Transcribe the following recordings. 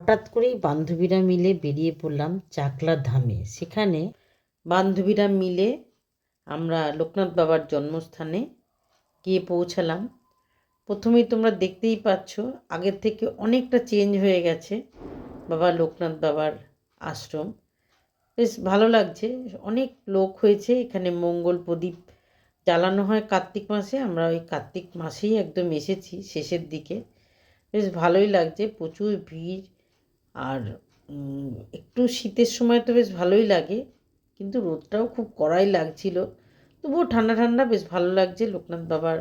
হঠাৎ করেই বান্ধবীরা মিলে বেরিয়ে পড়লাম চাকলা ধামে সেখানে বান্ধবীরা মিলে আমরা লোকনাথ বাবার জন্মস্থানে গিয়ে পৌঁছালাম। প্রথমেই তোমরা দেখতেই পাচ্ছ, আগের থেকে অনেকটা চেঞ্জ হয়ে গেছে বাবা লোকনাথ বাবার আশ্রম। বেশ ভালো লাগছে, অনেক লোক হয়েছে। এখানে মঙ্গল প্রদীপ জ্বালানো হয় কার্তিক মাসে, আমরা ওই কার্তিক মাসেই একদম এসেছি শেষের দিকে। বেশ ভালোই লাগছে, প্রচুর ভিড় আর একটু শীতের সময় তো বেশ ভালোই লাগে, কিন্তু রোদটাও খুব কড়াই লাগছিল। তবুও ঠান্ডা ঠান্ডা বেশ ভালো লাগছে লোকনাথ বাবার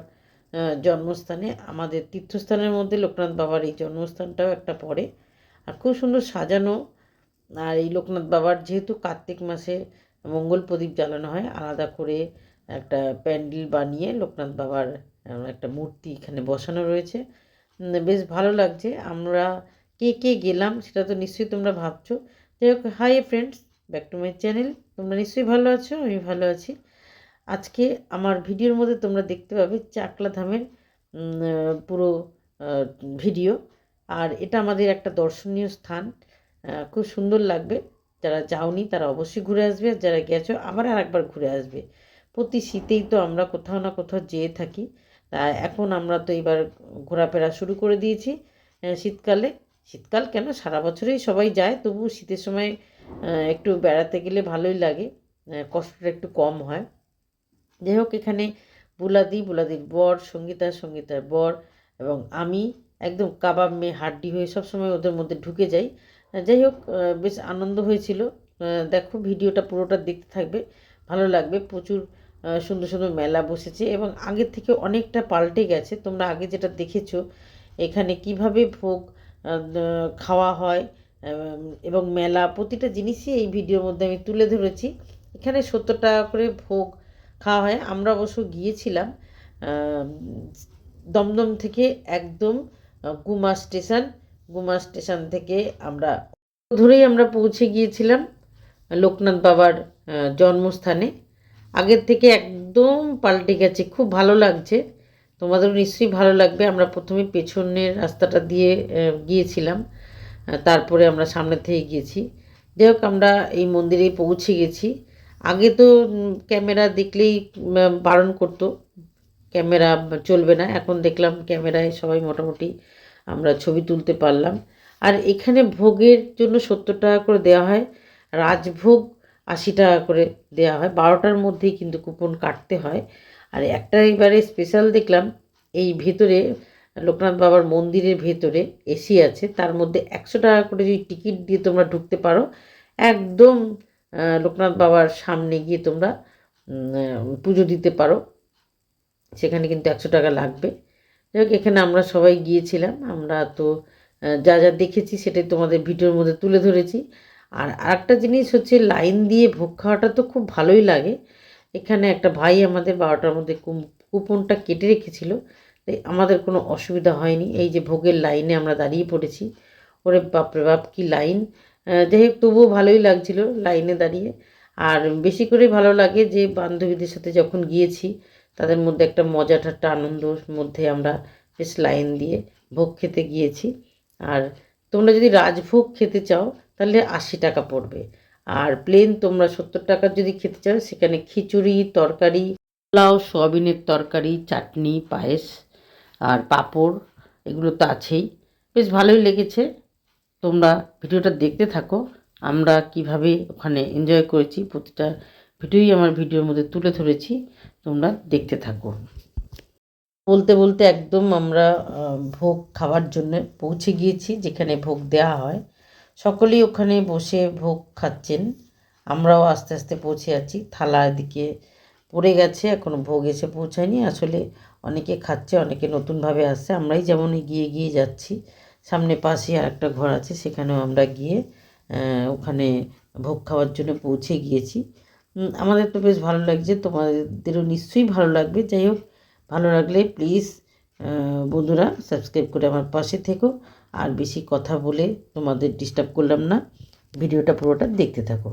জন্মস্থানে। আমাদের তীর্থস্থানের মধ্যে লোকনাথ বাবার এই জন্মস্থানটাও একটা পড়ে। আর খুব সুন্দর সাজানো। আর এই লোকনাথ বাবার যেহেতু কার্তিক মাসে মঙ্গল প্রদীপ জ্বালানো হয়, আলাদা করে একটা প্যান্ডেল বানিয়ে লোকনাথ বাবার একটা মূর্তি এখানে বসানো রয়েছে। বেশ ভালো লাগছে। আমরা কে কে গেলাম সেটা তো নিশ্চয়ই তোমরা ভাবছ। যাই হোক hi friends back to my channel তোমরা নিশ্চয়ই ভালো আছো, আমি ভালো আছি। আজকে আমার ভিডিওর মধ্যে তোমরা দেখতে পাবে চাকলা ধামের পুরো ভিডিও। আর এটা আমাদের একটা দর্শনীয় স্থান খুব সুন্দর লাগবে। যারা যাওনি তারা অবশ্যই ঘুরে আসবে, আর যারা গেছো আবার আর একবার ঘুরে আসবে। প্রতি শীতেই তো আমরা কোথাও না কোথাও যেয়ে থাকি। তা এখন আমরা তো এবার ঘোরাফেরা শুরু করে দিয়েছি শীতকালে। শীতকাল কেন? সারা বছরেই সবাই যায় তবু শীতের সময় একটু বেড়াতে গেলে ভালোই লাগে কষ্টটা একটু কম হয়। যাই হোক, এখানে বুলাদি, বুলাদির বর, সঙ্গীতা, সঙ্গীতার বর এবং আমি একদম কাবাব মেয়ে হাড্ডি হয়ে সবসময় ওদের মধ্যে ঢুকে যাই। যাই হোক বেশ আনন্দ হয়েছিল। দেখো, ভিডিওটা পুরোটা দেখতে থাকবে, ভালো লাগবে। প্রচুর সুন্দর সুন্দর মেলা বসেছে এবং আগের থেকে অনেকটা পাল্টে গেছে। তোমরা আগে যেটা দেখেছ, এখানে কীভাবে ভোগ খাওয়া হয় এবং মেলা, প্রতিটা জিনিসই এই ভিডিওর মধ্যে আমি তুলে ধরেছি। এখানে সত্তর টাকা করে ভোগ খাওয়া হয়। আমরা অবশ্য গিয়েছিলাম দমদম থেকে একদম গুমা স্টেশন। গুমা স্টেশন থেকে আমরা ধরেই আমরা পৌঁছে গিয়েছিলাম লোকনাথ বাবার জন্মস্থানে। আগের থেকে একদম পাল্টে গেছে। খুব ভালো লাগছে। তোমাদেরও নিশ্চয়ই ভালো লাগবে। আমরা প্রথমে পেছনের রাস্তাটা দিয়ে গিয়েছিলাম। তারপরে আমরা সামনে থেকে গিয়েছি। যাই হোক, আমরা এই মন্দিরে পৌঁছে গেছি। আগে তো ক্যামেরা দেখলেই বারণ করতো। ক্যামেরা চলবে না। এখন দেখলাম ক্যামেরায় সবাই মোটামুটি আমরা ছবি তুলতে পারলাম। আর এখানে ভোগের জন্য সত্তর টাকা করে দেওয়া হয়। রাজভোগ আশি টাকা করে দেওয়া হয়। বারোটার মধ্যেই কিন্তু কুপন কাটতে হয়। আর একটা এবারে স্পেশাল দেখলাম, এই ভেতরে লোকনাথ বাবার মন্দিরের ভেতরে এসি আছে, তার মধ্যে একশো টাকা করে যদি টিকিট দিয়ে তোমরা ঢুকতে পারো, একদম লোকনাথ বাবার সামনে গিয়ে তোমরা পুজো দিতে পারো। সেখানে কিন্তু একশো টাকা লাগবে। যাই হোক, এখানে আমরা সবাই গিয়েছিলাম, আমরা তো যা যা দেখেছি সেটাই তোমাদের ভিডিওর মধ্যে তুলে ধরেছি। আর আরেকটা জিনিস হচ্ছে, লাইন দিয়ে ভোগ খাওয়াটা তো খুব ভালোই লাগে। এখানে একটা ভাই আমাদের বারোটার মধ্যে কুপনটা কেটে রেখেছিল। আমাদের কোনো অসুবিধা হয়নি। এই যে ভোগের লাইনে আমরা দাঁড়িয়ে পড়েছি। ওরে বাপরে বাপ, কি লাইন! যাই হোক, তবুও ভালোই লাগছিল লাইনে দাঁড়িয়ে। আর বেশি করে ভালো লাগে যে বান্ধবীদের সাথে যখন গিয়েছি, তাদের মধ্যে একটা মজা ঠাট্টা আনন্দর মধ্যে আমরা বেশ লাইন দিয়ে ভোগ খেতে গিয়েছি। আর তোমরা যদি রাজভোগ খেতে চাও, তাহলে আশি টাকা পড়বে। আর প্লেন তোমরা সত্তর টাকার যদি খেতে চাও, সেখানে খিচুড়ি, তরকারি, পোলাও, সয়াবিনের তরকারি, চাটনি, পায়েস আর পাঁপড়, এগুলো তো আছেই। বেশ ভালোই লেগেছে। তোমরা ভিডিওটা দেখতে থাকো। আমরা কীভাবে ওখানে এনজয় করেছি, প্রতিটা ভিডিওই আমার ভিডিওর মধ্যে তুলে ধরেছি। তোমরা দেখতে থাকো। বলতে বলতে একদম আমরা ভোগ খাওয়ার জন্য পৌঁছে গিয়েছি, যেখানে ভোগ দেওয়া হয়। সকলেই ওখানে বসে ভোগ খাচ্ছেন। আমরাও আস্তে আস্তে পৌঁছে যাচ্ছি। থালা দিকে পড়ে গেছে এখনও ভোগ এসে পৌঁছায়নি। আসলে অনেকে খাচ্ছে, অনেকে নতুনভাবে আসছে। আমরাই যেমন এগিয়ে গিয়ে যাচ্ছি। সামনে পাশে আর একটা ঘর আছে, সেখানেও আমরা গিয়ে ওখানে ভোগ খাওয়ার জন্য পৌঁছে গিয়েছি। আমাদের তো বেশ ভালো লাগছে। তোমাদেরও নিশ্চয়ই ভালো লাগবে। যাই হোক, ভালো লাগলে প্লিজ বন্ধুরা সাবস্ক্রাইব করে আমার পাশে থেকো। আর বেশি কথা বলে তোমাদের ডিস্টার্ব করলাম না। ভিডিওটা পুরোটা দেখতে থাকো।